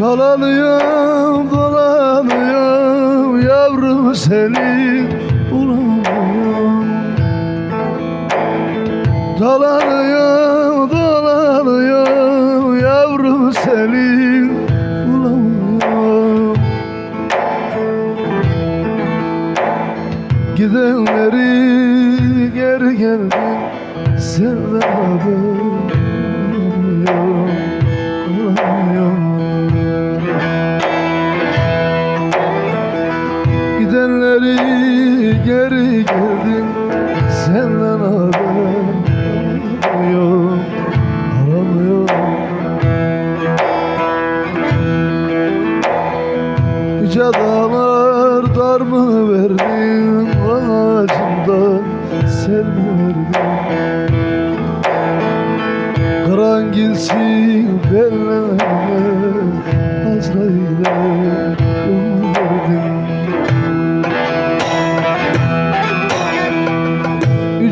Dolanıyorum dolanıyorum yavrum seni bulamıyorum. Dolanıyorum dolanıyorum yavrum seni bulamıyorum. Gidenleri geri geldi senden haber bulamıyorum Gidenleri geri geldin Senden haber alamıyorum Alamıyorum Yüce dağlar dar mı verdin? Ağacımda sel mi verdin? Kıran gilsin bellerine Azrail'e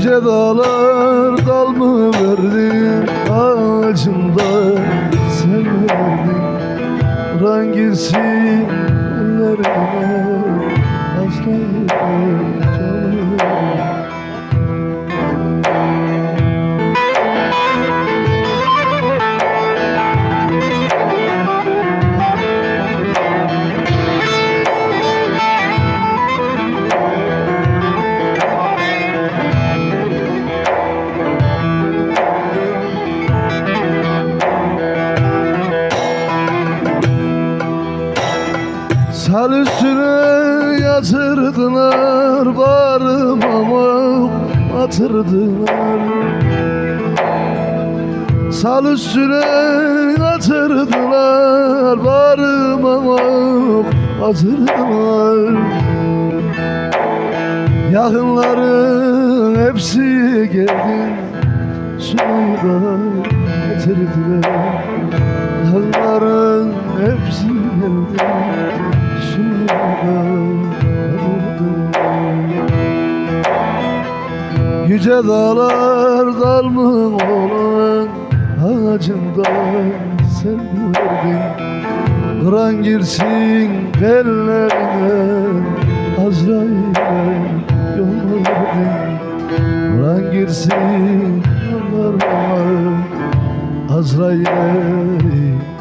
Yüce dağlar dal mı verdin Ağacımda sen verdin. Rangisi ellerine Azrail'e can Sal üstüne yatırdılar Bağrıma atırdılar. Sal üstüne yatırdılar Bağrıma atırdılar. Yakınların hepsi geldi Suyu da getirdiler Yüce dağlar dal mı olan Ağacından sen verdin Kıran girsin bellerine Azrail'e yol verdin. Kıran girsin yollarına Azrail'e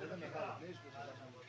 Ne demek abi? Ne istiyorsun?